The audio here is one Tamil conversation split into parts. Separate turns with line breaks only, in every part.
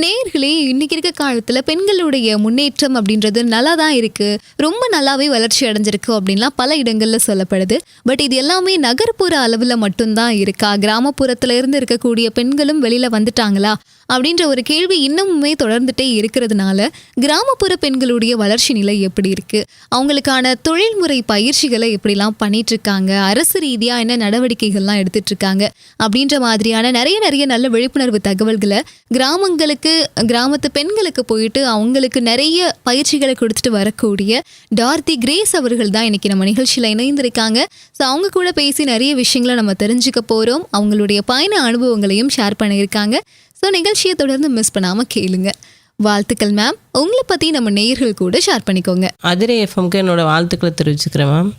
நேர்களே இன்னைக்கு இருக்க காலத்துல பெண்களுடைய முன்னேற்றம் அப்படின்றது நல்லா தான் இருக்கு. ரொம்ப நல்லாவே வளர்ச்சி அடைஞ்சிருக்கு அப்படின்லாம் பல இடங்கள்ல சொல்லப்படுது. பட் இது எல்லாமே நகர்ப்புற அளவுல மட்டும்தான் இருக்கா? கிராமப்புறத்துல இருந்து இருக்கக்கூடிய பெண்களும் வெளியில வந்துட்டாங்களா? அப்படின்ற ஒரு கேள்வி இன்னமுமே தொடர்ந்துட்டே இருக்கிறதுனால கிராமப்புற பெண்களுடைய வளர்ச்சி நிலை எப்படி இருக்கு? அவங்களுக்கான தொழில்முறை பயிற்சிகளை எப்படிலாம் பண்ணிட்டு இருக்காங்க அரசு ரீதியா என்ன நடவடிக்கைகள்லாம் எடுத்துட்டு இருக்காங்க அப்படின்ற மாதிரியான நிறைய நிறைய நல்ல விழிப்புணர்வு தகவல்களை கிராமங்களுக்கு கிராமத்து பெண்களுக்கு போயிட்டு அவங்களுக்கு நிறைய பயிற்சிகளை கொடுத்துட்டு வரக்கூடிய டார்த்தி கிரேஸ் அவர்கள் தான் இன்னைக்கு நம்ம நிகழ்ச்சியில் இணைந்திருக்காங்க. ஸோ அவங்க கூட பேசி நிறைய விஷயங்களை நம்ம தெரிஞ்சுக்க போகிறோம் அவங்களுடைய பயண அனுபவங்களையும் ஷேர் பண்ணியிருக்காங்க. ஸோ நிகழ்ச்சியை தொடர்ந்து மிஸ் பண்ணாமல் கேளுங்க. வாழ்த்துக்கள் மேம் உங்களை பற்றி நம்ம நேயர்கள் கூட ஷேர் பண்ணிக்கோங்க.
அதிரை எஃப்எம்க்கு என்னோட வாழ்த்துக்களை தெரிவிச்சுக்கிறேன் மேம்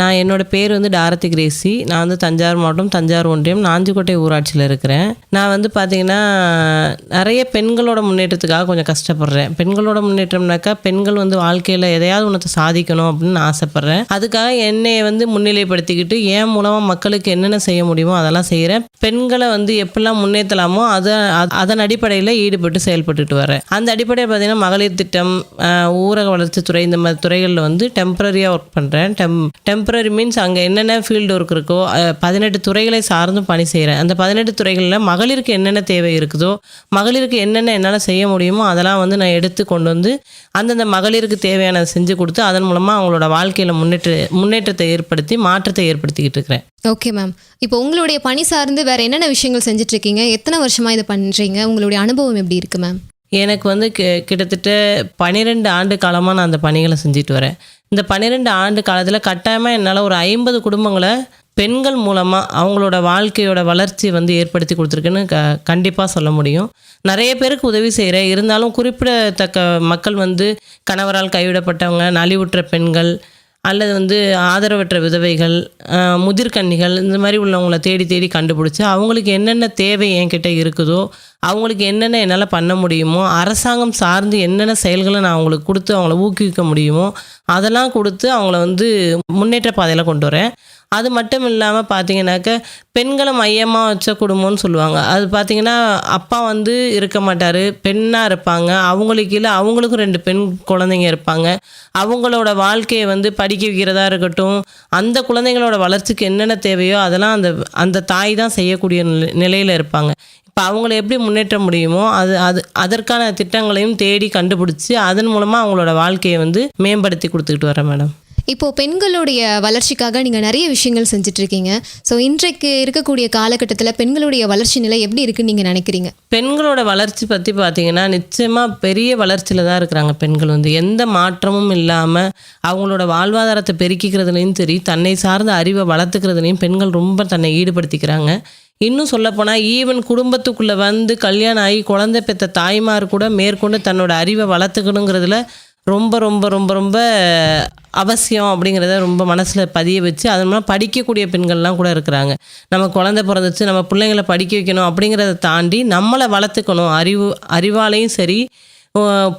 நான் என்னோட பேர் வந்து டாரதி கிரேசி. நான் வந்து தஞ்சாவூர் மாவட்டம் தஞ்சாவூர் ஒன்றியம் நாஞ்சிக்கோட்டை ஊராட்சியில் இருக்கிறேன். நான் வந்து பார்த்திங்கன்னா நிறைய பெண்களோட முன்னேற்றத்துக்காக கொஞ்சம் கஷ்டப்படுறேன். பெண்களோட முன்னேற்றம்னாக்கா பெண்கள் வந்து வாழ்க்கையில் எதையாவது ஒன்றத்தை சாதிக்கணும் அப்படின்னு நான் ஆசைப்பட்றேன். அதுக்காக என்னை வந்து முன்னிலைப்படுத்திக்கிட்டு என் மூலமாக மக்களுக்கு என்னென்ன செய்ய முடியுமோ அதெல்லாம் செய்கிறேன் பெண்களை வந்து எப்படிலாம் முன்னேற்றலாமோ அதை அதன் அடிப்படையில் ஈடுபட்டு செயல்பட்டுட்டு வரேன். அந்த அடிப்படையில் பார்த்திங்கன்னா மகளிர் திட்டம் ஊரக வளர்ச்சித்துறை இந்த மாதிரி துறைகளில் வந்து டெம்பரரியாக ஒர்க் பண்ணுறேன் டெம் டெம்பரரி மீன்ஸ் அங்கே என்னென்ன ஃபீல்டு ஒர்க் இருக்கோ பதினெட்டு துறைகளை சார்ந்தும் பணி செய்கிறேன் அந்த பதினெட்டு துறைகளில் மகளிருக்கு என்னென்ன தேவை இருக்குதோ மகளிருக்கு என்னென்ன என்னால் செய்ய முடியுமோ அதெல்லாம் வந்து நான் எடுத்து கொண்டு வந்து அந்தந்த மகளிருக்கு தேவையானதை செஞ்சு கொடுத்து அதன் மூலமாக அவங்களோட வாழ்க்கையில் முன்னேற்ற முன்னேற்றத்தை ஏற்படுத்தி மாற்றத்தை ஏற்படுத்திக்கிட்டு இருக்கிறேன்.
ஓகே மேம் இப்போ உங்களுடைய பணி சார்ந்து வேறு என்னென்ன விஷயங்கள் செஞ்சுட்ருக்கீங்க எத்தனை வருஷமாக இதை பண்ணுறீங்க உங்களுடைய அனுபவம் எப்படி இருக்குது மேம்
எனக்கு வந்து கிட்டத்தட்ட பன்னிரெண்டு ஆண்டு காலமாக நான் அந்த பணிகளை செஞ்சுட்டு வரேன். இந்த பன்னிரெண்டு ஆண்டு காலத்தில் கட்டாயமாக என்னால் ஒரு ஐம்பது குடும்பங்களை பெண்கள் மூலமாக அவங்களோட வாழ்க்கையோட வளர்ச்சி வந்து ஏற்படுத்தி கொடுத்துருக்குன்னு க கண்டிப்பாக சொல்ல முடியும். நிறைய பேருக்கு உதவி செய்கிறேன் இருந்தாலும் குறிப்பிடத்தக்க மக்கள் வந்து கணவரால் கைவிடப்பட்டவங்க நலிவுற்ற பெண்கள் அல்லது வந்து ஆதரவற்ற விதவைகள் முதிர்கன்னிகள் இந்த மாதிரி உள்ளவங்கள தேடி தேடி கண்டுபிடிச்சி அவங்களுக்கு என்னென்ன தேவை என்கிட்ட இருக்குதோ அவங்களுக்கு என்னென்ன என்னால் பண்ண முடியுமோ அரசாங்கம் சார்ந்து என்னென்ன செயல்களை நான் அவங்களுக்கு கொடுத்து அவங்கள ஊக்குவிக்க முடியுமோ அதெல்லாம் கொடுத்து அவங்கள வந்து முன்னேற்ற பாதையில் கொண்டு வரேன். அது மட்டும் இல்லாமல் பார்த்தீங்கன்னாக்க பெண்களை மையமாக வச்ச குடும்பம்னு சொல்லுவாங்க. அது பார்த்தீங்கன்னா அப்பா வந்து இருக்க மாட்டார் பெண்ணாக இருப்பாங்க. அவங்களுக்கு கீழே அவங்களுக்கும் ரெண்டு பெண் குழந்தைங்க இருப்பாங்க. அவங்களோட வாழ்க்கையை வந்து படிக்க வைக்கிறதா இருக்கட்டும் அந்த குழந்தைங்களோட வளர்ச்சிக்கு என்னென்ன தேவையோ அதெல்லாம் அந்த அந்த தாய் தான் செய்யக்கூடிய நிலையில் இருப்பாங்க. இப்போ அவங்கள எப்படி முன்னேற்ற முடியுமோ அது அது அதற்கான திட்டங்களையும் தேடி கண்டுபிடிச்சி அதன் மூலமாக அவங்களோட வாழ்க்கையை வந்து மேம்படுத்தி கொடுத்துக்கிட்டு வரேன் மேடம்.
இப்போ பெண்களுடைய வளர்ச்சிக்காக நீங்க நிறைய விஷயங்கள் செஞ்சுட்டு இருக்கீங்க ஸோ இன்றைக்கு இருக்கக்கூடிய காலகட்டத்தில் பெண்களுடைய வளர்ச்சி நிலை எப்படி இருக்குன்னு நீங்க நினைக்கிறீங்க?
பெண்களோட வளர்ச்சி பற்றி பார்த்தீங்கன்னா நிச்சயமாக பெரிய வளர்ச்சியில் தான் இருக்கிறாங்க பெண்கள் வந்து. எந்த மாற்றமும் இல்லாமல் அவங்களோட வாழ்வாதாரத்தை பெருக்கிக்கிறதுலையும் சரி தன்னை சார்ந்த அறிவை வளர்த்துக்கிறதுலையும் பெண்கள் ரொம்ப தன்னை ஈடுபடுத்திக்கிறாங்க. இன்னும் சொல்லப்போனால் ஈவன் குடும்பத்துக்குள்ளே வந்து கல்யாணம் ஆகி குழந்தை பெற்ற தாய்மார் கூட மேற்கொண்டு தன்னோட அறிவை வளர்த்துக்கணுங்கிறதுல ரொம்ப ரொம்ப ரொம்ப ரொம்ப அவசியம் அப்படிங்கிறத ரொம்ப மனசில் பதிய வச்சு அதன் மூலம் படிக்கக்கூடிய பெண்கள்லாம் கூட இருக்கிறாங்க. நம்ம குழந்தை பிறந்துச்சு நம்ம பிள்ளைங்களை படிக்க வைக்கணும் அப்படிங்கிறத தாண்டி நம்மளை வளர்த்துக்கணும். அறிவு அறிவாலையும் சரி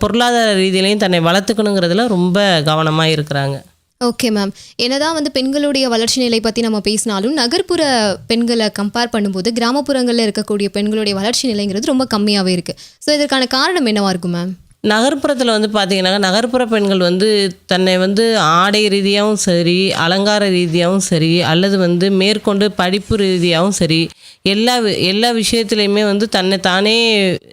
பொருளாதார ரீதியிலையும் தன்னை வளர்த்துக்கணுங்கிறதுல ரொம்ப கவனமாக இருக்கிறாங்க.
ஓகே மேம் என்னதான் வந்து பெண்களுடைய வளர்ச்சி நிலை பற்றி நம்ம பேசினாலும் நகர்ப்புற பெண்களை கம்பேர் பண்ணும்போது கிராமப்புறங்களில் இருக்கக்கூடிய பெண்களுடைய வளர்ச்சி நிலைங்கிறது ரொம்ப கம்மியாகவே இருக்குது ஸோ இதற்கான காரணம் என்னவாக இருக்கும் மேம்
நகர்ப்புறத்தில் வந்து பார்த்தீங்கன்னா நகர்ப்புற பெண்கள் வந்து தன்னை வந்து ஆடை ரீதியாகவும் சரி அலங்கார ரீதியாகவும் சரி அல்லது வந்து மேற்கொண்டு படிப்பு ரீதியாகவும் சரி எல்லா எல்லா விஷயத்துலையுமே வந்து தன்னை தானே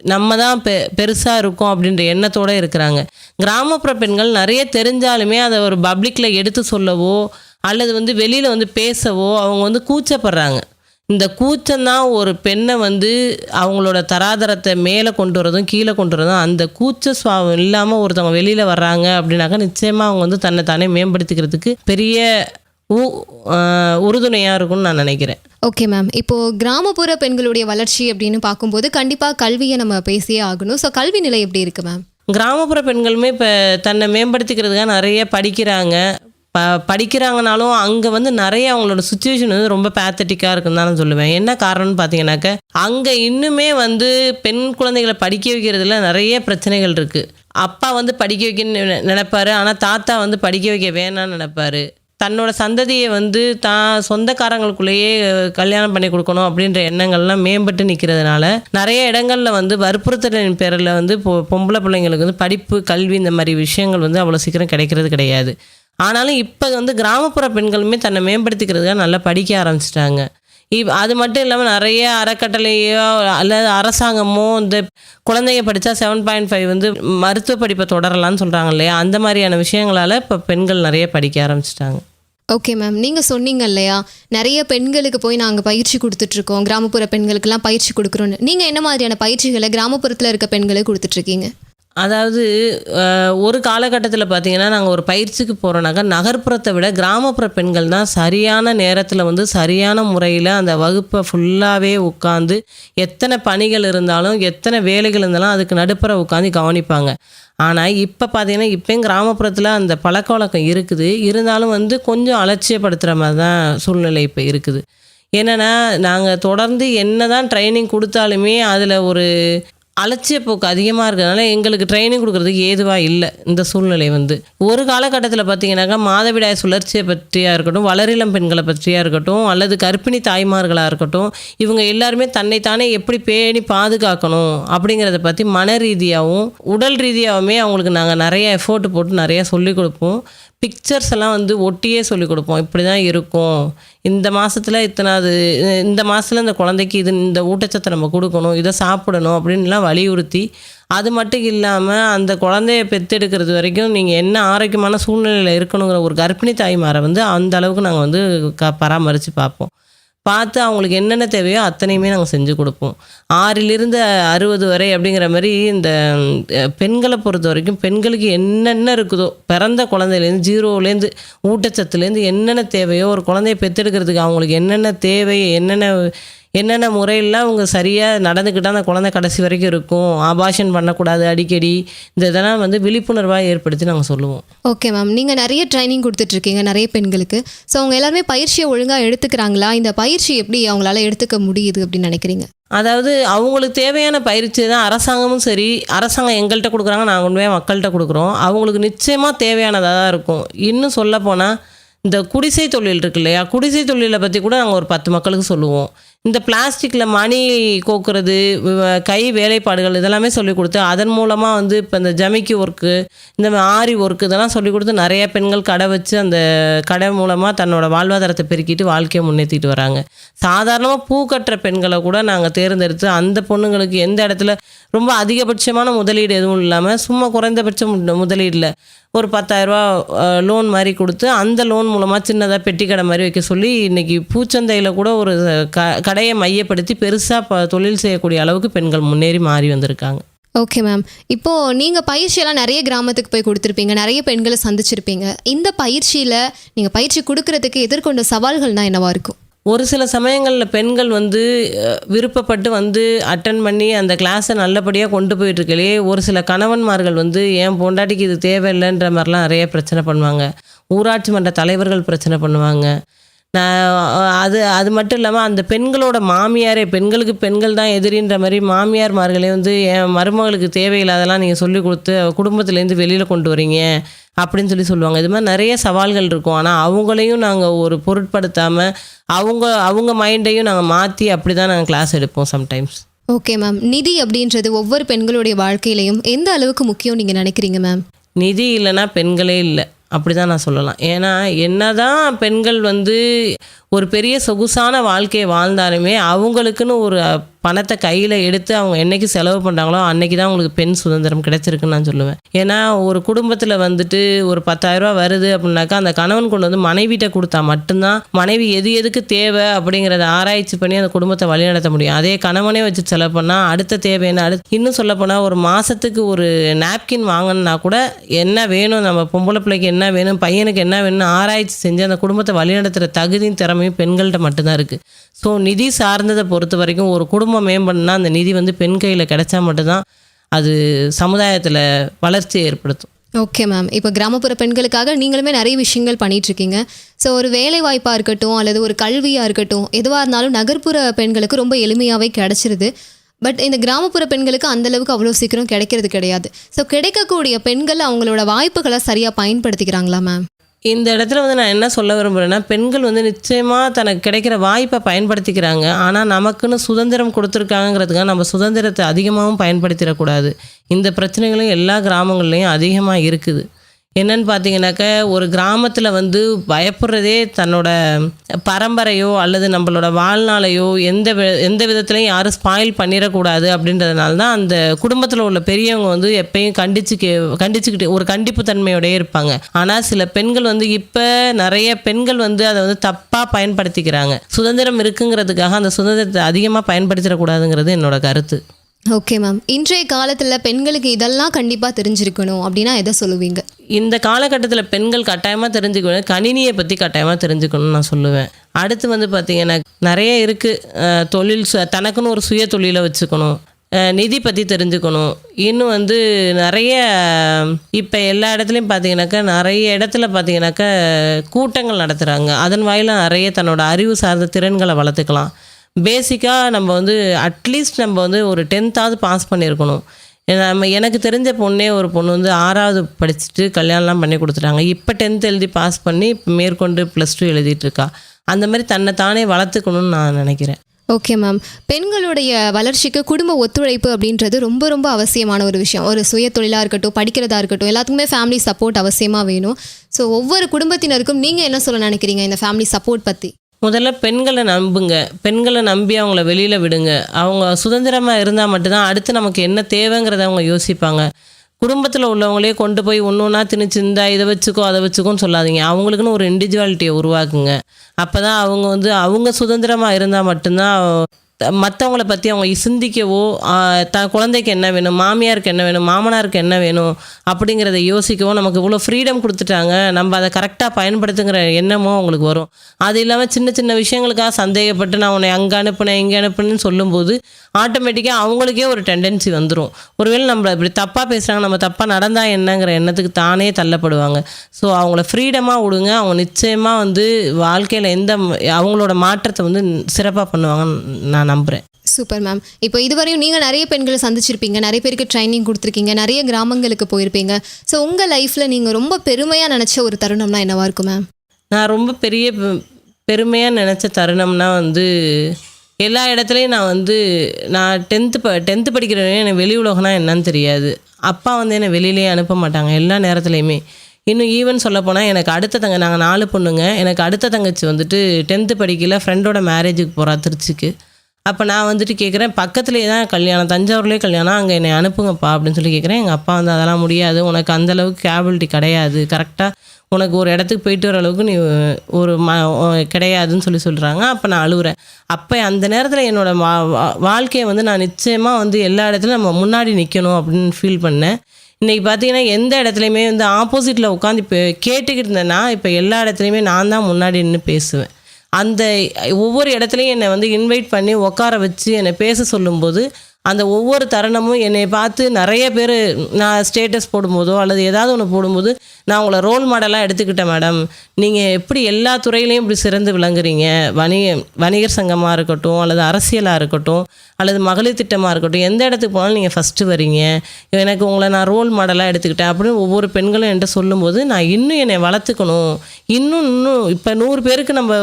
நம்ம தான் பெ பெருசாக இருக்கோம் அப்படின்ற எண்ணத்தோடு இருக்கிறாங்க. கிராமப்புற பெண்கள் நிறைய தெரிஞ்சாலுமே அதை ஒரு பப்ளிக்கில் எடுத்து சொல்லவோ அல்லது வந்து வெளியில் வந்து பேசவோ அவங்க வந்து கூச்சப்படுறாங்க. இந்த கூச்சம்தான் ஒரு பெண்ணை வந்து அவங்களோட தராதரத்தை மேலே கொண்டு வரதும் கீழே கொண்டு வரதும் அந்த கூச்ச சுவாபம் இல்லாமல் ஒருத்தவங்க வெளியில் வர்றாங்க அப்படின்னாக்கா நிச்சயமாக அவங்க வந்து தன்னை தானே மேம்படுத்திக்கிறதுக்கு பெரிய உறுதுணையாக இருக்கும்னு நான் நினைக்கிறேன்.
ஓகே மேம் இப்போ கிராமப்புற பெண்களுடைய வளர்ச்சி அப்படின்னு பார்க்கும்போது கண்டிப்பாக கல்வியை நம்ம பேசியே ஆகணும். ஸோ கல்வி நிலை எப்படி இருக்கு மேம்
கிராமப்புற பெண்களுமே இப்போ தன்னை மேம்படுத்திக்கிறதுக்காக நிறைய படிக்கிறாங்க. ப படிக்கிறாங்கனாலும் அங்கே வந்து நிறைய அவங்களோட சுச்சுவேஷன் வந்து ரொம்ப பேத்தட்டிக்காக இருக்குன்னு தான் நான் சொல்லுவேன். என்ன காரணம்னு பார்த்தீங்கன்னாக்க அங்கே இன்னுமே வந்து பெண் குழந்தைகளை படிக்க வைக்கிறதுல நிறைய பிரச்சனைகள் இருக்குது அப்பா வந்து படிக்க வைக்கணும்னு நினைப்பாரு. ஆனால் தாத்தா வந்து படிக்க வைக்க வேணாம்னு நினைப்பாரு. தன்னோட சந்ததியை வந்து தான் சொந்தக்காரங்களுக்குள்ளேயே கல்யாணம் பண்ணி கொடுக்கணும் அப்படின்ற எண்ணங்கள்லாம் மேம்பட்டு நிற்கிறதுனால நிறைய இடங்களில் வந்து வற்புறுத்தலின் பேரில் வந்து பொ- பொம்பளை பிள்ளைங்களுக்கு வந்து படிப்பு கல்வி இந்த மாதிரி விஷயங்கள் வந்து அவ்வளோ சீக்கிரம் கிடைக்கிறது கிடையாது. ஆனாலும் இப்போ வந்து கிராமப்புற பெண்களுமே தன்னை மேம்படுத்திக்கிறதுக்காக நல்லா படிக்க ஆரம்பிச்சிட்டாங்க. இப் அது மட்டும் இல்லாமல் நிறைய அறக்கட்டளையோ அல்லது அரசாங்கமோ இந்த குழந்தைங்க படித்தா செவன் பாயிண்ட் ஃபைவ் வந்து மருத்துவ படிப்பை தொடரலாம்னு சொல்கிறாங்க இல்லையா? அந்த மாதிரியான விஷயங்களால் இப்போ பெண்கள் நிறைய படிக்க ஆரம்பிச்சிட்டாங்க.
ஓகே மேம் நீங்கள் சொன்னீங்க இல்லையா? நிறைய பெண்களுக்கு போய் நாங்கள் பயிற்சி கொடுத்துட்ருக்கோம் கிராமப்புற பெண்களுக்கெல்லாம் பயிற்சி கொடுக்குறோன்னு நீங்கள் என்ன மாதிரியான பயிற்சிகளை கிராமப்புறத்தில் இருக்க பெண்களுக்கு கொடுத்துட்ருக்கீங்க
அதாவது ஒரு காலகட்டத்தில் பார்த்தீங்கன்னா நாங்கள் ஒரு பயிற்சிக்கு போகிறோன்னாக்கா நகர்ப்புறத்தை விட கிராமப்புற பெண்கள் தான் சரியான நேரத்தில் வந்து சரியான முறையில் அந்த வகுப்பை ஃபுல்லாகவே உட்காந்து எத்தனை பணிகள் இருந்தாலும் எத்தனை வேலைகள் இருந்தாலும் அதுக்கு நடுப்புற உட்காந்து கவனிப்பாங்க. ஆனால் இப்போ பார்த்தீங்கன்னா இப்போயும் கிராமப்புறத்தில் அந்த பழக்க வழக்கம் இருக்குது. இருந்தாலும் வந்து கொஞ்சம் அலட்சியப்படுத்துகிற மாதிரி தான் சூழ்நிலை இப்போ இருக்குது. என்னென்னா நாங்கள் தொடர்ந்து என்ன தான் ட்ரைனிங் கொடுத்தாலுமே அதில் ஒரு அலட்சியப்போக்கு அதிகமாக இருக்கிறதுனால எங்களுக்கு ட்ரைனிங் கொடுக்கறதுக்கு ஏதுவாக இல்லை இந்த சூழ்நிலை வந்து. ஒரு காலகட்டத்தில் பார்த்தீங்கன்னாக்கா மாதவிடாய் சுழற்சியை பற்றியாக இருக்கட்டும் வளரிளம் பெண்களை பற்றியாக இருக்கட்டும் அல்லது கர்ப்பிணி தாய்மார்களாக இருக்கட்டும் இவங்க எல்லாருமே தன்னைத்தானே எப்படி பேணி பாதுகாக்கணும் அப்படிங்கிறத பற்றி மன ரீதியாகவும் உடல் ரீதியாகவுமே அவங்களுக்கு நாங்கள் நிறைய எஃபோர்ட் போட்டு நிறையா சொல்லிக் கொடுப்போம். பிக்சர்ஸ் எல்லாம் வந்து ஒட்டியே சொல்லிக் கொடுப்போம். இப்படி தான் இருக்கும். இந்த மாதத்தில் இத்தனாவது இந்த மாதத்தில் இந்த குழந்தைக்கு இது இந்த ஊட்டச்சத்தை நம்ம கொடுக்கணும் இதை சாப்பிடணும் அப்படின்லாம் வலியுறுத்தி அது மட்டும் இல்லாமல் அந்த குழந்தைய பெற்றெடுக்கிறது வரைக்கும் நீங்கள் என்ன ஆரோக்கியமான சூழ்நிலையில் இருக்கணுங்கிற ஒரு கர்ப்பிணி தாய்மாரை வந்து அந்த அளவுக்கு நாங்கள் வந்து க பராமரித்து பார்ப்போம். பார்த்து அவங்களுக்கு என்னென்ன தேவையோ அத்தனையுமே நாங்கள் செஞ்சு கொடுப்போம். ஆறிலிருந்து அறுபது வரை அப்படிங்கிற மாதிரி இந்த பெண்களை பொறுத்த வரைக்கும் பெண்களுக்கு என்னென்ன இருக்குதோ பிறந்த குழந்தையிலேருந்து ஜீரோலேருந்து ஊட்டச்சத்துலேருந்து என்னென்ன தேவையோ ஒரு குழந்தைய பெற்றெடுக்கிறதுக்கு அவங்களுக்கு என்னென்ன தேவை என்னென்ன என்னென்ன முறையெல்லாம் அவங்க சரியாக நடந்துக்கிட்டால் அந்த குழந்தை கடைசி வரைக்கும் இருக்கும்? ஆபாஷன் பண்ணக்கூடாது அடிக்கடி. இந்த இதெல்லாம் வந்து விழிப்புணர்வாக ஏற்படுத்தி நாங்கள் சொல்லுவோம்.
Okay ma'am. நீங்கள் நிறைய ட்ரைனிங் கொடுத்துட்ருக்கீங்க நிறைய பெண்களுக்கு. ஸோ அவங்க எல்லாருமே பயிற்சியை ஒழுங்காக எடுத்துக்கிறாங்களா? இந்த பயிற்சி எப்படி அவங்களால எடுத்துக்க முடியுது அப்படின்னு நினைக்கிறீங்க?
அதாவது அவங்களுக்கு தேவையான பயிற்சி தான் அரசாங்கமும் சரி அரசாங்கம் எங்கள்கிட்ட கொடுக்குறாங்க நாங்கள் உண்மையாக மக்கள்கிட்ட கொடுக்குறோம். அவங்களுக்கு நிச்சயமாக தேவையானதாக தான் இருக்கும். இன்னும் சொல்லப்போனால் இந்த குடிசை தொழில் இருக்கு இல்லையா? குடிசை தொழிலை பற்றி கூட நாங்கள் ஒரு பத்து மக்களுக்கு சொல்லுவோம். இந்த பிளாஸ்டிக்கில் மணி கோக்குறது கை வேலைப்பாடுகள் இதெல்லாமே சொல்லிக் கொடுத்து அதன் மூலமாக வந்து இப்போ இந்த ஜமிக்கி ஒர்க்கு இந்த ஆரி ஒர்க்கு இதெல்லாம் சொல்லிக் கொடுத்து நிறைய பெண்கள் கடை வச்சு அந்த கடை மூலமாக தன்னோட வாழ்வாதாரத்தை பெருக்கிட்டு வாழ்க்கையை முன்னேற்றிட்டு வராங்க. சாதாரணமாக பூ கட்டுற பெண்களை கூட நாங்கள் தேர்ந்தெடுத்து அந்த பொண்ணுங்களுக்கு எந்த இடத்துல ரொம்ப அதிகபட்சமான முதலீடு எதுவும் இல்லாமல் சும்மா குறைந்தபட்ச முதலீடில் ஒரு பத்தாயிரரூபா லோன் மாதிரி கொடுத்து அந்த லோன் மூலமாக சின்னதாக பெட்டி கடை மாதிரி வைக்க சொல்லி இன்றைக்கி பூச்சந்தையில் கூட ஒரு க கடையை மையப்படுத்தி பெருசாக தொழில் செய்யக்கூடிய அளவுக்கு பெண்கள் முன்னேறி மாறி வந்திருக்காங்க.
ஓகே மேம் இப்போது நீங்கள் பயிற்சியெல்லாம் நிறைய கிராமத்துக்கு போய் கொடுத்துருப்பீங்க. நிறைய பெண்களை சந்திச்சிருப்பீங்க. இந்த பயிற்சியில் நீங்கள் பயிற்சி கொடுக்கறதுக்கு எதிர்கொண்ட சவால்கள்னா என்னவா இருக்கும்?
ஒரு சில சமயங்களில் பெண்கள் வந்து விருப்பப்பட்டு வந்து அட்டன் பண்ணி அந்த கிளாஸை நல்லபடியாக கொண்டு போயிட்டுருக்கலே ஒரு சில கணவன்மார்கள் வந்து என் பொண்டாட்டிக்கு இது தேவையில்லைன்ற மாதிரிலாம் நிறைய பிரச்சனை பண்ணுவாங்க. ஊராட்சி மன்ற தலைவர்கள் பிரச்சனை பண்ணுவாங்க. அது அது மட்டும் இல்லாமல் அந்த பெண்களோட மாமியாரே பெண்களுக்கு பெண்கள் தான் எதிரின்ற மாதிரி மாமியார்மார்களே வந்து என் மருமகளுக்கு தேவையில்லாதெல்லாம் நீங்கள் சொல்லி கொடுத்து குடும்பத்துலேருந்து வெளியில் கொண்டு வரீங்க அப்படின்னு சொல்லி சொல்லுவாங்க. இது மாதிரி நிறைய சவால்கள் இருக்கும். ஆனால் அவங்களையும் நாங்கள் ஒரு பொருட்படுத்தாமல் அவங்க அவங்க மைண்டையும் நாங்கள் மாற்றி அப்படி தான் நாங்கள் கிளாஸ் எடுப்போம் சம்டைம்ஸ்
ஓகே மேம் நிதி அப்படின்றது ஒவ்வொரு பெண்களுடைய வாழ்க்கையிலையும் எந்த அளவுக்கு முக்கியம் நீங்கள் நினைக்கிறீங்க மேம்
நிதி இல்லைன்னா பெண்களே இல்லை. அப்படி தான் நான் சொல்லலாம். ஏன்னா என்னதான் பெண்கள் வந்து ஒரு பெரிய சொகுசான வாழ்க்கையை வாழ்ந்தாலுமே அவங்களுக்குன்னு ஒரு பணத்தை கையில் எடுத்து அவங்க என்னைக்கு செலவு பண்ணுறாங்களோ அன்னைக்கு தான் அவங்களுக்கு பெண் சுதந்திரம் கிடைச்சிருக்குன்னு நான் சொல்லுவேன். ஏன்னா ஒரு குடும்பத்தில் வந்துட்டு ஒரு பத்தாயிரரூபா வருது அப்படின்னாக்கா அந்த கணவன் கொண்டு வந்து மனைவிட்ட கொடுத்தா மட்டும்தான் மனைவி எது எதுக்கு தேவை அப்படிங்கிறத ஆராய்ச்சி பண்ணி அந்த குடும்பத்தை வழிநடத்த முடியும். அதே கணவனே வச்சு செலவு பண்ணால் அடுத்த தேவை என்ன? அடுத்து இன்னும் சொல்லப்போனால் ஒரு மாதத்துக்கு ஒரு நாப்கின் வாங்கணும்னா கூட என்ன வேணும்? நம்ம பொம்பளை பிள்ளைக்கு என்ன வேணும்? பையனுக்கு என்ன வேணும்னு ஆராய்ச்சி செஞ்சு அந்த குடும்பத்தை வழிநடத்துகிற தகுதியும் திறமை எல்லாமே பெண்கள்கிட்ட மட்டும்தான் இருக்குது ஸோ நிதி சார்ந்ததை பொறுத்த வரைக்கும் ஒரு குடும்பம் மேம்படணும்னா அந்த நிதி வந்து பெண் கையில் கிடைச்சா மட்டும்தான் அது சமுதாயத்தில் வளர்ச்சியை ஏற்படுத்தும்.
ஓகே மேம் இப்போ கிராமப்புற பெண்களுக்காக நீங்களுமே நிறைய விஷயங்கள் பண்ணிகிட்ருக்கீங்க ஸோ ஒரு வேலை வாய்ப்பாக இருக்கட்டும் அல்லது ஒரு கல்வியாக இருக்கட்டும் எதுவாக இருந்தாலும் நகர்ப்புற பெண்களுக்கு ரொம்ப எளிமையாகவே கிடைச்சிருது. பட் இந்த கிராமப்புற பெண்களுக்கு அந்த அளவுக்கு அவ்வளோ சீக்கிரம் கிடைக்கிறது கிடையாது. ஸோ கிடைக்கக்கூடிய பெண்கள் அவங்களோட வாய்ப்புகளை சரியாக பயன்படுத்திக்கிறாங்களா மேம்
இந்த இடத்துல வந்து நான் என்ன சொல்ல விரும்புகிறேன்னா பெண்கள் வந்து நிச்சயமாக தனக்கு கிடைக்கிற வாய்ப்பை பயன்படுத்திக்கிறாங்க. ஆனால் நமக்குன்னு சுதந்திரம் கொடுத்துருக்காங்கிறதுக்காக நம்ம சுதந்திரத்தை அதிகமாகவும் பயன்படுத்திடக்கூடாது. இந்த பிரச்சனைகளும் எல்லா கிராமங்கள்லேயும் அதிகமாக இருக்குது. என்னன்னு பார்த்தீங்கன்னாக்க ஒரு கிராமத்தில் வந்து பயப்படுறதே தன்னோட பரம்பரையோ அல்லது நம்மளோட வாழ்நாளையோ எந்த எந்த விதத்துலையும் யாரும் ஸ்பாயில் பண்ணிடக்கூடாது அப்படின்றதுனால தான் அந்த குடும்பத்தில் உள்ள பெரியவங்க வந்து எப்பயும் கண்டிச்சு கே கண்டிச்சுக்கிட்டு ஒரு கண்டிப்பு தன்மையோடயே இருப்பாங்க. ஆனால் சில பெண்கள் வந்து இப்போ நிறைய பெண்கள் வந்து அதை வந்து தப்பாக பயன்படுத்திக்கிறாங்க. சுதந்திரம் இருக்குங்கிறதுக்காக அந்த சுதந்திரத்தை அதிகமாக பயன்படுத்திடக்கூடாதுங்கிறது என்னோட கருத்து.
ஓகே மேம் இன்றைய காலத்தில் பெண்களுக்கு இதெல்லாம் கண்டிப்பாக தெரிஞ்சிருக்கணும் அப்படின்னா எதை சொல்லுவீங்க?
இந்த காலகட்டத்தில் பெண்கள் கட்டாயமாக தெரிஞ்சுக்கணும் கணினியை பற்றி கட்டாயமாக தெரிஞ்சுக்கணும்னு நான் சொல்லுவேன். அடுத்து வந்து பார்த்திங்கன்னா நிறைய இருக்குது தொழில் சு- தனக்குன்னு ஒரு சுய தொழிலை வச்சுக்கணும். நிதி பற்றி தெரிஞ்சுக்கணும். இன்னும் வந்து நிறைய இப்போ எல்லா இடத்துலையும் பார்த்தீங்கன்னாக்கா நிறைய இடத்துல பார்த்தீங்கன்னாக்கா கூட்டங்கள் நடத்துகிறாங்க அதன் வாயிலாக நிறைய தன்னோட அறிவு சார்ந்த திறன்களை வளர்த்துக்கலாம். பேசிக்காக நம்ம வந்து அட்லீஸ்ட் நம்ம வந்து ஒரு டென்த்தாவது பாஸ் பண்ணியிருக்கணும். நம்ம எனக்கு தெரிஞ்ச பொண்ணே ஒரு பொண்ணு வந்து ஆறாவது படிச்சுட்டு கல்யாணம்லாம் பண்ணி கொடுத்துட்டாங்க. இப்போ டென்த் எழுதி பாஸ் பண்ணி இப்போ மேற்கொண்டு ப்ளஸ் டூ எழுதிட்டுருக்கா அந்த மாதிரி தன்னை தானே வளர்த்துக்கணும்னு நான் நினைக்கிறேன்.
ஓகே மேம் பெண்களுடைய வளர்ச்சிக்கு குடும்ப ஒத்துழைப்பு அப்படின்றது ரொம்ப ரொம்ப அவசியமான ஒரு விஷயம். ஒரு சுய தொழிலாக இருக்கட்டும் படிக்கிறதா இருக்கட்டும் எல்லாத்துக்குமே ஃபேமிலி சப்போர்ட் அவசியமாக வேணும். ஸோ ஒவ்வொரு குடும்பத்தினருக்கும் நீங்கள் என்ன சொல்ல நினைக்கிறீங்க இந்த ஃபேமிலி சப்போர்ட் பற்றி
முதல்ல பெண்களை நம்புங்க. பெண்களை நம்பி அவங்கள வெளியில் விடுங்க. அவங்க சுதந்திரமாக இருந்தால் மட்டும்தான் அடுத்து நமக்கு என்ன தேவைங்கிறத அவங்க யோசிப்பாங்க. குடும்பத்தில் உள்ளவங்களே கொண்டு போய் ஒன்று ஒன்றா திணிச்சு இந்தா இதை வச்சுக்கோ அதை வச்சுக்கோன்னு சொல்லாதீங்க. அவங்களுக்குன்னு ஒரு இண்டிவிஜுவாலிட்டியை உருவாக்குங்க. அப்போ தான் அவங்க வந்து அவங்க சுதந்திரமாக இருந்தால் மட்டும்தான் மற்றவங்கள பற்றி அவங்க சிந்திக்கவோ த குழந்தைக்கு என்ன வேணும் மாமியாருக்கு என்ன வேணும் மாமனாருக்கு என்ன வேணும் அப்படிங்கிறத யோசிக்கவோ நமக்கு இவ்வளோ ஃப்ரீடம் கொடுத்துட்டாங்க. நம்ம அதை கரெக்டாக பயன்படுத்துங்கிற எண்ணமும் அவங்களுக்கு வரும். அது இல்லாமல் சின்ன சின்ன விஷயங்களுக்காக சந்தேகப்பட்டு நான் உன்னை அங்கே அனுப்புனேன் இங்கே அனுப்புனேன்னு சொல்லும்போது ஆட்டோமேட்டிக்காக அவங்களுக்கே ஒரு டெண்டன்சி வந்துடும் ஒருவேளை நம்ம இப்படி தப்பாக பேசுகிறாங்க நம்ம தப்பாக நடந்தா என்னங்கிற எண்ணத்துக்கு தானே தள்ளப்படுவாங்க. ஸோ அவங்கள ஃப்ரீடமாக விடுங்க. அவங்க நிச்சயமாக வந்து வாழ்க்கையில் எந்த அவங்களோட மாற்றத்தை வந்து சிறப்பாக பண்ணுவாங்கன்னு நான் நம்புகிறேன்
சூப்பர் மேம் இப்போ இதுவரையும் நீங்கள் நிறைய பெண்களை சந்திச்சிருப்பீங்க நிறைய பேருக்கு ட்ரைனிங் கொடுத்துருக்கீங்க நிறைய கிராமங்களுக்கு போயிருப்பீங்க. ஸோ உங்கள் லைஃப்பில் நீங்கள் ரொம்ப பெருமையாக நினச்ச ஒரு தருணம்னா என்னவா இருக்கும் மேம்
நான் ரொம்ப பெரிய பெருமையாக நினச்ச தருணம்னா வந்து எல்லா இடத்துலையும் நான் வந்து நான் டென்த்து ப டென்த்து படிக்கிறவங்க எனக்கு வெளி உலகம்னா என்னன்னு தெரியாது. அப்பா வந்து என்னை வெளியிலேயே அனுப்ப மாட்டாங்க எல்லா நேரத்துலையுமே. இன்னும் ஈவன் சொல்லப்போனால் எனக்கு அடுத்த தங்க நாங்கள் நாலு பொண்ணுங்க. எனக்கு அடுத்த தங்கச்சி வந்துட்டு டென்த்து படிக்கல ஃப்ரெண்டோட மேரேஜுக்கு போகிறா திருச்சிக்கு. அப்போ நான் வந்துட்டு கேட்குறேன் பக்கத்துலேயே தான் கல்யாணம் தஞ்சாவூர்லேயே கல்யாணம் அங்கே என்னை அனுப்புங்கப்பா அப்படின்னு சொல்லி கேட்குறேன் எங்கள் அப்பா வந்து அதெல்லாம் முடியாது. உனக்கு அந்த அளவுக்கு கேபிலிட்டி கிடையாது. கரெக்டாக உனக்கு ஒரு இடத்துக்கு போயிட்டு வர அளவுக்கு நீ ஒரு ம கிடையாதுன்னு சொல்லி சொல்கிறாங்க அப்போ நான் அழுகுறேன் அப்போ அந்த நேரத்தில் என்னோடய வா வா- வாழ்க்கையை வந்து நான் நிச்சயமாக வந்து எல்லா இடத்துலையும் நம்ம முன்னாடி நிற்கணும் அப்படின்னு ஃபீல் பண்ணேன். இன்றைக்கி பார்த்தீங்கன்னா எந்த இடத்துலையுமே வந்து ஆப்போசிட்டில் உட்காந்து இப்போ கேட்டுக்கிட்டு இருந்தேன்னா இப்போ எல்லா இடத்துலையுமே நான் தான் முன்னாடி நின்று பேசுவேன். அந்த ஒவ்வொரு இடத்துலையும் என்னை வந்து இன்வைட் பண்ணி உட்கார வச்சு என்னை பேச சொல்லும்போது அந்த ஒவ்வொரு தருணமும் என்னை பார்த்து நிறைய பேர் நான் ஸ்டேட்டஸ் போடும்போதோ அல்லது ஏதாவது ஒன்று போடும்போது நான் உங்களை ரோல் மாடலாக எடுத்துக்கிட்டேன் மேடம் நீங்கள் எப்படி எல்லா துறையிலையும் இப்படி சிறந்து விளங்குறீங்க? வணிக வணிகர் சங்கமாக இருக்கட்டும் அல்லது அரசியலாக இருக்கட்டும் அல்லது மகளிர் திட்டமாக இருக்கட்டும் எந்த இடத்துக்கு போனாலும் நீங்கள் ஃபஸ்ட்டு வரீங்க. எனக்கு உங்களை நான் ரோல் மாடலாக எடுத்துக்கிட்டேன் அப்படின்னு ஒவ்வொரு பெண்களும் என்கிட்ட சொல்லும்போது நான் இன்னும் என்னை வளர்த்துக்கணும். இன்னும் இன்னும் இப்போ நூறு பேருக்கு நம்ம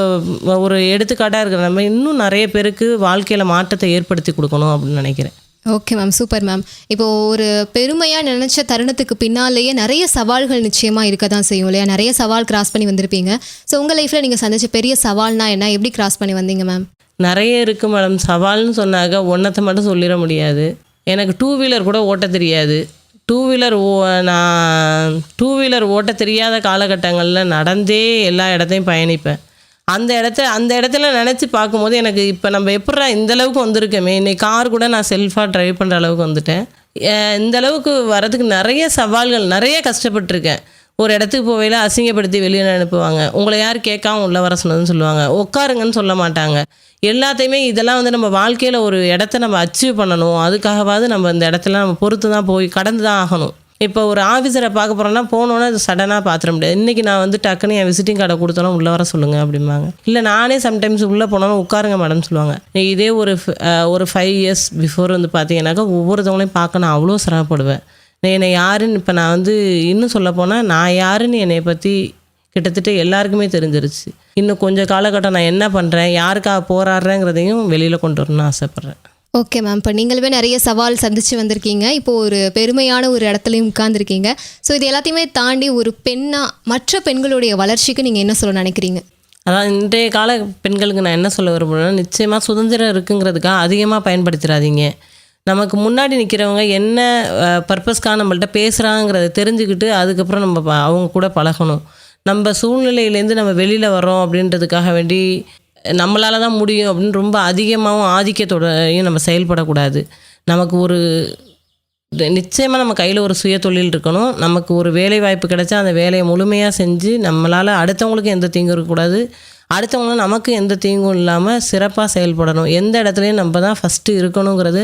ஒரு எடுத்துக்காட்டாக இருக்கிற நம்ம இன்னும் நிறைய பேருக்கு வாழ்க்கையில் மாற்றத்தை ஏற்படுத்தி கொடுக்கணும் அப்படின்னு நினைக்கிறேன்.
ஓகே மேம் சூப்பர் மேம் இப்போ ஒரு பெருமையாக நினச்ச தருணத்துக்கு பின்னாலேயே நிறைய சவால்கள் நிச்சயமாக இருக்க தான் செய்யும் இல்லையா? நிறைய சவால் கிராஸ் பண்ணி வந்திருப்பீங்க. ஸோ உங்கள் லைஃப்பில் நீங்கள் சந்திச்ச பெரிய சவால்னா என்ன? எப்படி கிராஸ் பண்ணி வந்தீங்க மேம்
நிறைய இருக்குது மேடம் சவால்னு சொன்னாக்க ஒன்றத்தை மட்டும் சொல்லிட முடியாது. எனக்கு டூ வீலர் கூட ஓட்ட தெரியாது. டூ வீலர் ஓ நான் டூ வீலர் ஓட்ட தெரியாத காலகட்டங்களில் நடந்தே எல்லா இடத்தையும் பயணிப்பேன். அந்த இடத்த அந்த இடத்துல நினச்சி பார்க்கும்போது எனக்கு இப்போ நம்ம எப்படா இந்த அளவுக்கு வந்திருக்கோமே? இன்னைக்கு கார் கூட நான் செல்ஃபாக ட்ரைவ் பண்ணுற அளவுக்கு வந்துட்டேன். இந்த அளவுக்கு வரதுக்கு நிறைய சவால்கள் நிறைய கஷ்டப்பட்டிருக்கேன். ஒரு இடத்துக்கு போவையில் அசிங்கப்படுத்தி வெளியில் அனுப்புவாங்க உங்களை யார் கேட்காம உள்ள வர சொன்னதுன்னு சொல்லுவாங்க. உட்காருங்கன்னு சொல்ல மாட்டாங்க. எல்லாத்தையுமே இதெல்லாம் வந்து நம்ம வாழ்க்கையில் ஒரு இடத்த நம்ம அச்சீவ் பண்ணணும். அதுக்காகவாவது நம்ம இந்த இடத்துல நம்ம பொறுத்து தான் போய் கடந்து தான் ஆகணும். இப்போ ஒரு ஆஃபீஸரை பார்க்க போகிறோன்னா போனோன்னே அது சடனாக பார்த்துட முடியாது. இன்றைக்கி நான் வந்து டக்குன்னு என் விசிட்டிங் கார்டை கொடுத்தாலும் உள்ளே வர சொல்லுங்கள் அப்படிம்பாங்க. இல்லை நானே சம்டைம்ஸ் உள்ளே போனாலும் உட்காருங்க மேடம் சொல்லுவாங்க. இதே ஒரு ஒரு ஃபைவ் இயர்ஸ் பிஃபோர் வந்து பார்த்தீங்கன்னாக்கா ஒவ்வொருத்தவங்களையும் பார்க்க நான் அவ்வளோ சிரமப்படுவேன். என்னை யாருன்னு இப்போ நான் வந்து இன்னும் சொல்ல போனால் நான் யாருன்னு என்னை பற்றி கிட்டத்தட்ட எல்லாருக்குமே தெரிஞ்சிருச்சு. இன்னும் கொஞ்சம் காலகட்டம் நான் என்ன பண்ணுறேன் யாருக்காக போராடுறேங்கிறதையும் வெளியில் கொண்டு வரணும்னு ஆசைப்பட்றேன்.
ஓகே மேம் இப்போ நீங்களுமே நிறைய சவால் சந்தித்து வந்திருக்கீங்க. இப்போ ஒரு பெருமையான ஒரு இடத்துலையும் உட்கார்ந்துருக்கீங்க. ஸோ இது எல்லாத்தையுமே தாண்டி ஒரு பெண்ணாக மற்ற பெண்களுடைய வளர்ச்சிக்கு நீங்கள் என்ன சொல்ல நினைக்கிறீங்க?
அதான் இன்றைய கால பெண்களுக்கு நான் என்ன சொல்ல விரும்புகிறேன்னா நிச்சயமாக சுதந்திரம் இருக்குங்கிறதுக்காக அதிகமாக பயன்படுத்திடாதீங்க நமக்கு முன்னாடி நிற்கிறவங்க என்ன பர்பஸ்க்காக நம்மள்ட்ட பேசுகிறாங்கிறத தெரிஞ்சுக்கிட்டு அதுக்கப்புறம் நம்ம ப- அவங்க கூட பழகணும். நம்ம சூழ்நிலையிலேருந்து நம்ம வெளியில் வரோம் அப்படின்றதுக்காக வேண்டி நம்மளால தான் முடியும் அப்படின்னு ரொம்ப அதிகமாகவும் ஆதிக்கத்தோடையும் நம்ம செயல்படக்கூடாது. நமக்கு ஒரு நிச்சயமாக நம்ம கையில் ஒரு சுய தொழில் இருக்கணும். நமக்கு ஒரு வேலை வாய்ப்பு கிடைச்சா அந்த வேலையை முழுமையாக செஞ்சு நம்மளால் அடுத்தவங்களுக்கு எந்த தீங்கும் இருக்கக்கூடாது. அடுத்தவங்களும் நமக்கு எந்த தீங்கும் இல்லாமல் சிறப்பாக செயல்படணும். எந்த இடத்துலையும் நம்ம தான் ஃபஸ்ட்டு இருக்கணுங்கிறது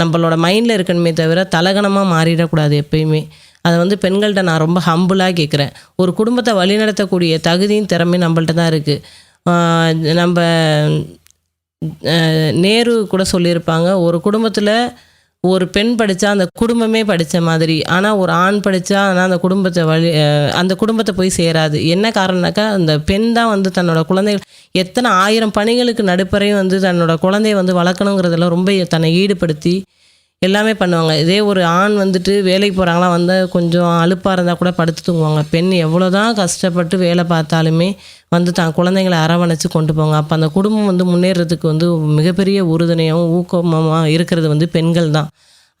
நம்மளோட மைண்டில் இருக்கணுமே தவிர தலகணமாக மாறிடக்கூடாது எப்பயுமே. அதை வந்து பெண்கள்கிட்ட நான் ரொம்ப ஹம்புளாக கேட்குறேன் ஒரு குடும்பத்தை வழிநடத்தக்கூடிய தகுதியும் திறமையும் நம்மள்ட்ட தான் இருக்குது நம்ம நேரு கூட சொல்லியிருப்பாங்க ஒரு குடும்பத்தில் ஒரு பெண் படித்தா அந்த குடும்பமே படித்த மாதிரி ஆனால் ஒரு ஆண் படித்தா ஆனால் அந்த குடும்பத்தை வழி அந்த குடும்பத்தை போய் சேராது. என்ன காரணம்னாக்கா அந்த பெண் தான் வந்து தன்னோட குழந்தைகள் எத்தனை ஆயிரம் பணிகளுக்கு நடுப்பறையும் வந்து தன்னோட குழந்தைய வந்து வளர்க்கணுங்கிறதுல ரொம்ப தன்னை ஈடுபடுத்தி எல்லாமே பண்ணுவாங்க. இதே ஒரு ஆண் வந்துட்டு வேலைக்கு போகிறாங்களா வந்தால் கொஞ்சம் அலுப்பாக இருந்தால் கூட படுத்து தூங்குவாங்க. பெண் எவ்வளோ தான் கஷ்டப்பட்டு வேலை பார்த்தாலுமே வந்து தான் குழந்தைங்களை அரவணைச்சு கொண்டு போவாங்க அப்போ அந்த குடும்பம் வந்து முன்னேறதுக்கு வந்து மிகப்பெரிய உறுதுணையாகவும் ஊக்கமாக இருக்கிறது வந்து பெண்கள் தான்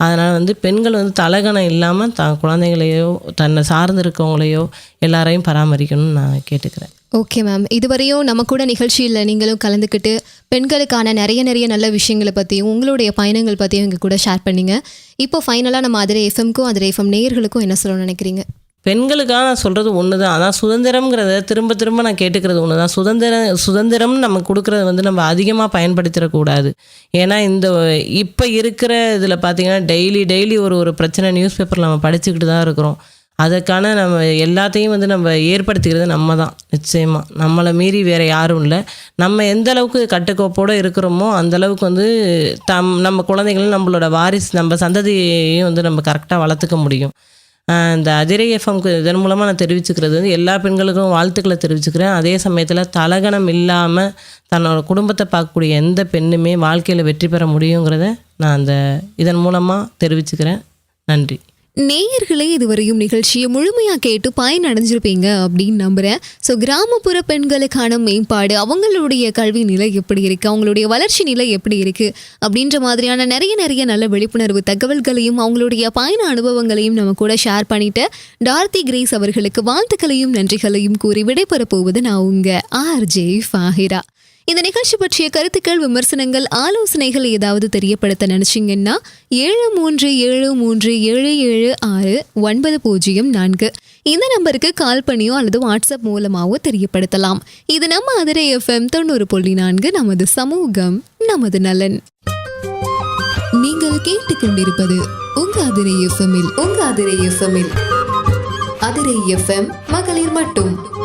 அதனால் வந்து பெண்கள் வந்து தலகணம் இல்லாமல் தான் குழந்தைகளையோ தன்னை சார்ந்து இருக்கவங்களையோ எல்லாரையும் பராமரிக்கணும்னு நான் கேட்டுக்கிறேன்.
ஓகே மேம் இதுவரையும் நம்ம கூட நிகழ்ச்சியில் நீங்களும் கலந்துக்கிட்டு பெண்களுக்கான நிறைய நிறைய நல்ல விஷயங்களை பற்றியும் உங்களுடைய பயணங்கள் பற்றியும் எங்கள் கூட ஷேர் பண்ணிங்க. இப்போ ஃபைனலாக நம்ம அதிரை எஃப்எம்க்கும் அதிரை எஃப்எம் நேயர்களுக்கும் என்ன சொல்லணும்னு நினைக்கிறீங்க?
பெண்களுக்காக நான் சொல்கிறது ஒன்று தான் ஆனால் சுதந்திரம்ங்கிறத திரும்ப திரும்ப நான் கேட்டுக்கிறது ஒன்று தான் சுதந்திரம் சுதந்திரம் நம்ம கொடுக்குறது வந்து நம்ம அதிகமாக பயன்படுத்திடக்கூடாது. ஏன்னா இந்த இப்போ இருக்கிற இதில் பார்த்தீங்கன்னா டெய்லி டெய்லி ஒரு ஒரு பிரச்சனை நியூஸ் பேப்பரில் நம்ம படிச்சுக்கிட்டு தான் இருக்கிறோம். அதற்கான நம்ம எல்லாத்தையும் வந்து நம்ம ஏற்படுத்திக்கிறது நம்ம தான் நிச்சயமாக நம்மளை மீறி வேறு யாரும் இல்லை. நம்ம எந்த அளவுக்கு கட்டுக்கோப்போடு இருக்கிறோமோ அந்தளவுக்கு வந்து தம் நம்ம குழந்தைகளும் நம்மளோட வாரிசு நம்ம சந்ததியையும் வந்து நம்ம கரெக்டாக வளர்த்துக்க முடியும். இந்த அதிரை எஃப்எம்க்கு இதன் மூலமாக நான் தெரிவிச்சுக்கிறது வந்து எல்லா பெண்களுக்கும் வாழ்த்துக்களை தெரிவிச்சுக்கிறேன். அதே சமயத்தில் தலகணம் இல்லாமல் தன்னோட குடும்பத்தை பார்க்கக்கூடிய எந்த பெண்ணுமே வாழ்க்கையில் வெற்றி பெற முடியுங்கிறத நான் அந்த இதன் மூலமாக தெரிவிச்சுக்கிறேன். நன்றி.
நேயர்களே இதுவரையும் நிகழ்ச்சியை முழுமையாக கேட்டு பயன் அடைஞ்சிருப்பீங்க அப்படின்னு நம்புகிறேன் ஸோ கிராமப்புற பெண்களுக்கான மேம்பாடு அவங்களுடைய கல்வி நிலை எப்படி இருக்குது அவங்களுடைய வளர்ச்சி நிலை எப்படி இருக்குது அப்படின்ற மாதிரியான நிறைய நிறைய நல்ல விழிப்புணர்வு தகவல்களையும் அவங்களுடைய பயண அனுபவங்களையும் நம்ம கூட ஷேர் பண்ணிட்டு டார்த்தி கிரேஸ் அவர்களுக்கு வாழ்த்துக்களையும் நன்றிகளையும் கூறி விடைபெறப் போவது நான் உங்கள் ஆர்ஜே ஃபாஹிரா. இந்த நிகழ்ச்சி பற்றிய கருத்துக்கள் விமர்சனங்கள் ஆலோசனைகள் ஏதாவது தெரியப்படுத்த நினைச்சிங்கன்னா ஏழு மூன்று ஏழு மூன்று ஏழு ஏழு ஆறு ஒன்பது பூஜ்ஜியம் நான்கு இந்த நம்பருக்கு கால் பண்ணியோ அல்லது வாட்ஸ்அப் மூலமாகவோ தெரியப்படுத்தலாம். இது நம்ம அதிரை எஃப்எம் தொண்ணூறு புள்ளி நான்கு நமது சமூகம் நமது நலன். நீங்கள் கேட்டுக்கொண்டிருப்பது உங்க அதிரை எஃப்எம்மில் உங்க அதிரை எஃப்எம்மில் அதிரை எஃப்எம் மகளிர் மட்டும்.